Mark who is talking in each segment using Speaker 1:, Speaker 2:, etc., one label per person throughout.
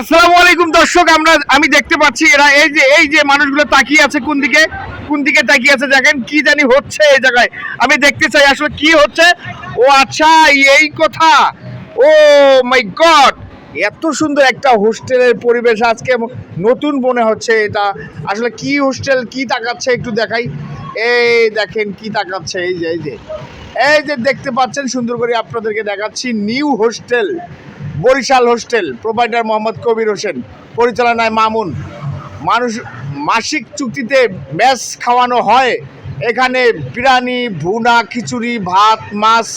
Speaker 1: আসসালামু আলাইকুম দর্শক, আমরা, আমি দেখতে পাচ্ছি এরা এই যে এই যে মানুষগুলো তাকিয়ে আছে কোন দিকে কোন দিকে তাকিয়ে আছে দেখেন, কি জানি হচ্ছে এই জায়গায়। আমি দেখতে চাই আসলে কি হচ্ছে। ও আচ্ছা এই কথা। ও মাই গড, এত সুন্দর একটা হোস্টেলের পরিবেশ আজকে নতুন মনে হচ্ছে এটা। আসলে কি হোস্টেল, কি তাকাচ্ছে একটু দেখাই। এই দেখেন কি তাকাচ্ছে, এই যে এই যে। এই যে দেখতে পাচ্ছেন, সুন্দর করে আপনাদেরকে দেখাচ্ছি, new hostel. Barishal hostel, provider Mohammad Kabir Hossain, পরিচালনায় মামুন। মানুষ, মাসিক চুক্তিতে ম্যাচ খাওয়ানো হয়। এখানে বিরিয়ানি, ভুনা, খিচুড়ি, ভাত, মাছ,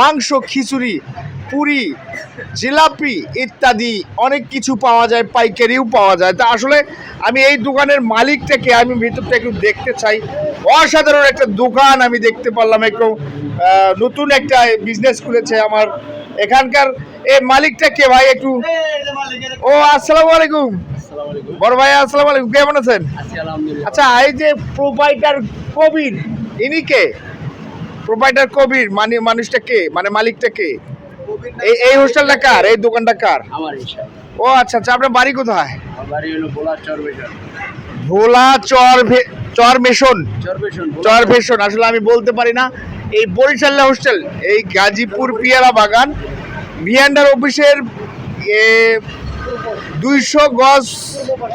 Speaker 1: মাংস, খিচুড়ি, পুরি, জিলাপি ইত্যাদি অনেক কিছু পাওয়া যায়, পাইকারিও পাওয়া যায়। তা আসলে আমি এই দোকানের মালিকটাকে আমি ভিতরটা একটু দেখতে চাই। অসাধারণ একটা দোকান আমি দেখতে পারলাম। একটু নতুন একটা বিজনেস খুলেছে আমার। এখানকার এই মালিকটা কে ভাই একটু? ও আসসালামু আলাইকুম। বড় ভাই আসসালামু আলাইকুম। কেমন আছেন? আচ্ছা এই যে প্রোভাইডার কবির ইনি কে? প্রোভাইডার কবির মানে মানুষটা কে? মানে মালিকটা কে? এই এই হোস্টেলটা কার? এই দোকানটা কার? ও আচ্ছা আচ্ছা আপনার বাড়ি কোথায়? ভোলা চর চর মেশন? চর ভেষণ আসলে আমি বলতে পারি না। এই বরিশাল্লা হোস্টেল এই গাজীপুর পিয়ারা বাগান ভিয়ান্ডার অফিসের দুইশো গজ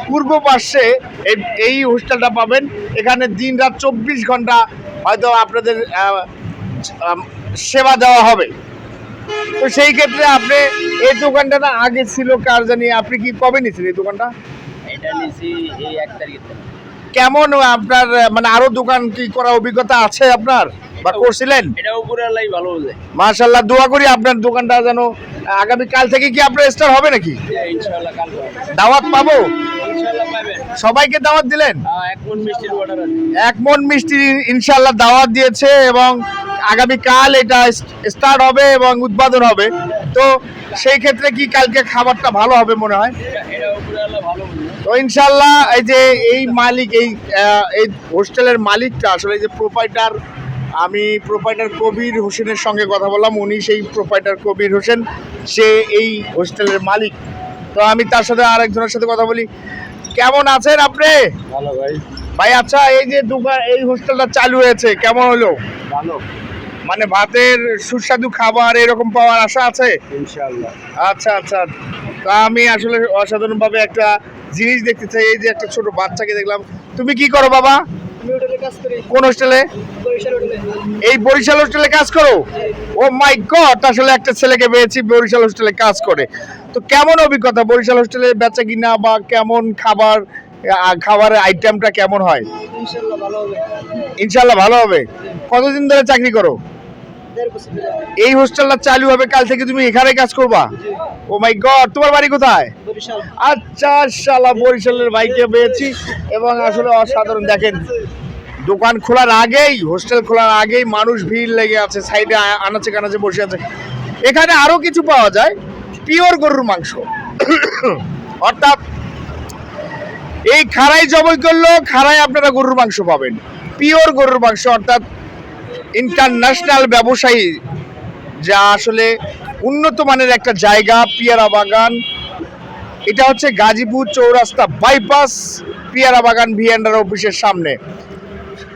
Speaker 1: পূর্ব পার্শ্বে এই হোস্টেলটা পাবেন। এখানে দিন রাত চব্বিশ ঘণ্টা হয়তো আপনাদের সেবা দেওয়া হবে। তো সেই ক্ষেত্রে আপনি এই দোকানটা না আগে ছিল কার জানি আপনি কি কবে নিয়েছেন এই দোকানটা? কেমন আপনার মানে আরও দোকান কি করার অভিজ্ঞতা আছে আপনার? বা করছিলেন?
Speaker 2: এটা উপরে আল্লাহ ভালো বোঝে
Speaker 1: মাশাল্লাহ দোয়া করি আপনার দোকানটা যেন আগামী কাল থেকে কি আপনার স্টার হবে নাকি?
Speaker 2: ইনশাআল্লাহ কাল।
Speaker 1: দাওয়াত পাবো? সবাইকে দাওয়াত দিলেন?
Speaker 2: এক মন আছে।
Speaker 1: এক মন মিষ্টি ইনশাল্লাহ দাওয়াত দিয়েছে এবং আগামী কাল এটা স্টার্ট হবে এবং উদ্বোধন হবে। তো সেই ক্ষেত্রে কি কালকে খাবারটা ভালো হবে মনে হয়? তো ইনশাল্লাহ এই যে এই মালিক এই এই হোস্টেলের মালিকটা আসলে এই যে প্রোপাইটার আমি প্রোপাইটার কবির হোসেনের সঙ্গে কথা বললাম উনি সেই প্রোপাইটার কবির হোসেন সে এই হোস্টেলের মালিক। তো আমি তার সাথে আরেকজনের সাথে কথা বলি। কেমন আছেন আপনি?
Speaker 2: ভালো ভাই।
Speaker 1: ভাই আচ্ছা এই যে দোকান এই হোস্টেলটা চালু হয়েছে কেমন হলো?
Speaker 2: ভালো।
Speaker 1: মানে ভাতের সুস্বাদু খাবার এরকম পাওয়ার আশা আছে?
Speaker 2: ইনশাআল্লাহ।
Speaker 1: আচ্ছা আচ্ছা। তা আমি আসলে অসাধারণভাবে একটা জিনিস দেখতে চাই এই যে একটা ছোট বাচ্চাকে দেখলাম। তুমি কি করো বাবা?
Speaker 2: আমি হোটেলে কাজ করি।
Speaker 1: কোন হোস্টেলে এই বরিশাল হোস্টেলে কাজ করো? ও মাই গড আসলে একটা ছেলেকে পেয়েছি বরিশাল হোস্টেলে কাজ করে। তো কেমন অভিজ্ঞতা বরিশাল হোস্টেলে বেচা কিনা বা কেমন খাবার খাবারের আইটেমটা কেমন হয়? ইনশাল্লাহ ভালো হবে। কতদিন ধরে চাকরি করো। এই হোস্টেলটা চালু হবে কাল থেকে তুমি এখানে কাজ করবা? ও মাই গড তোমার বাড়ি কোথায়? আচ্ছা শালা বরিশালের বাইকে পেয়েছি। এবং আসলে অসাধারণ দেখেন দোকান খোলার আগেই, হোস্টেল খোলার আগেই মানুষ ভিড় লেগে আছে, সাইডে আনাচে কানাচে বসে আছে। এখানে আরও কিছু পাওয়া যায়, পিওর গরুর মাংস। অর্থাৎ, এই খাড়াই জবাই করলেও খাড়াই আপনারা গরুর মাংস পাবেন। পিওর গরুর মাংস, অর্থাৎ ইন্টারন্যাশনাল ব্যবসায়ী, যা আসলে উন্নত মানের একটা জায়গা, পিয়ারা বাগান। এটা হচ্ছে গাজীপুর চৌরাস্তা বাইপাস, পিয়ারা বাগান ভিএন্ডার অফিসের সামনে।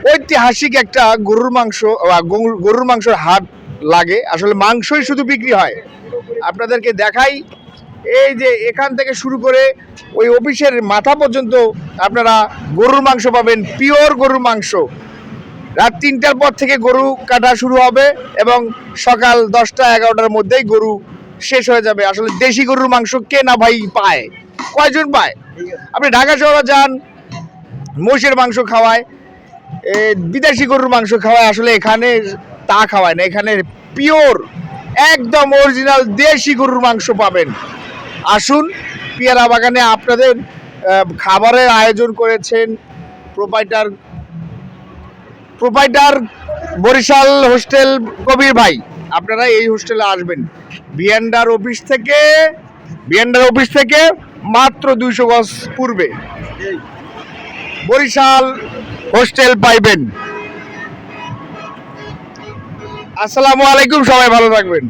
Speaker 1: ঐতিহাসিক একটা গরুর মাংস গরুর- মাংসের হাট লাগে। আসলে মাংসই শুধু বিক্রি হয়। আপনাদেরকে দেখাই, এই যে এখান থেকে শুরু করে ওই অফিসের মাথা পর্যন্ত আপনারা গরুর মাংস পাবেন, পিওর গরুর মাংস। রাত তিনটার পর থেকে গরু কাটা শুরু হবে এবং সকাল দশটা এগারোটার মধ্যেই গরু শেষ হয়ে যাবে। আসলে দেশি গরুর মাংস কে না ভাই পায়? কয়জন পায়? আপনি ঢাকা শহরে যান, মোষের মাংস খাওয়ায় বিদেশি গরুর মাংস খাওয়ায়, আসলে এখানে তা খাওয়ায় না। এখানে পিওর, একদম অরিজিনাল দেশি গরুর মাংস পাবেন। আসুন, পিয়ারা বাগানে আপনাদের খাবারের আয়োজন করেছেন proprietor proprietor Barishal hostel Kabir ভাই। আপনারা এই হোস্টেলে আসবেন। বিএনডার অফিস থেকে বিএনডার অফিস থেকে মাত্র দুইশো গজ পূর্বে। বরিশাল হোস্টেল পাইবেন। আসসালামু আলাইকুম সবাই ভালো থাকবেন।